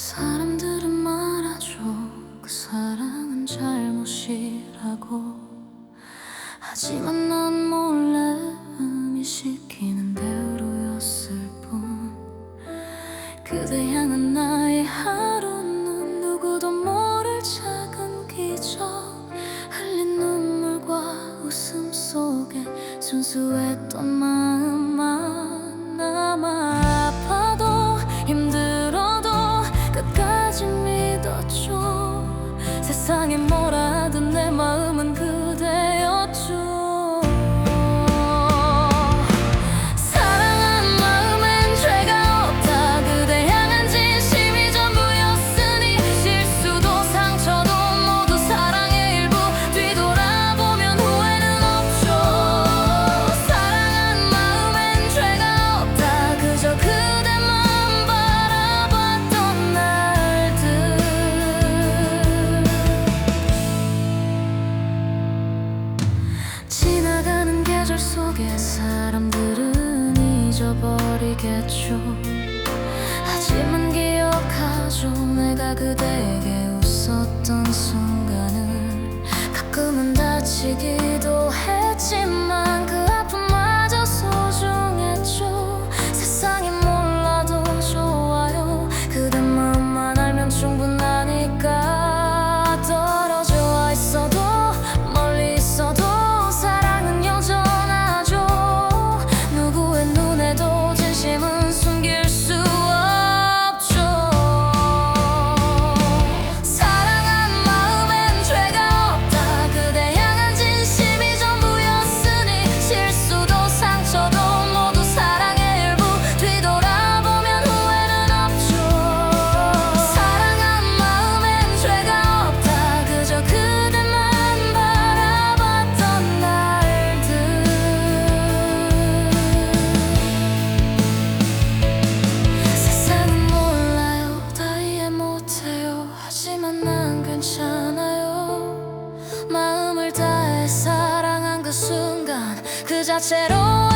사람들은 말하죠. 그 사랑은 잘못이라고. 하지만 난 몰래 음이 시키는 대로였을 뿐. 그대 향은 나의 하루는 누구도 모를 작은 기적. 흘린 눈물과 웃음 속에 순수했던 마음. 결국에 사람들은 잊어버리겠죠. 하지만 기억하죠. 내가 그대에게 웃었던 순간은 가끔은 다치기 said, Oh.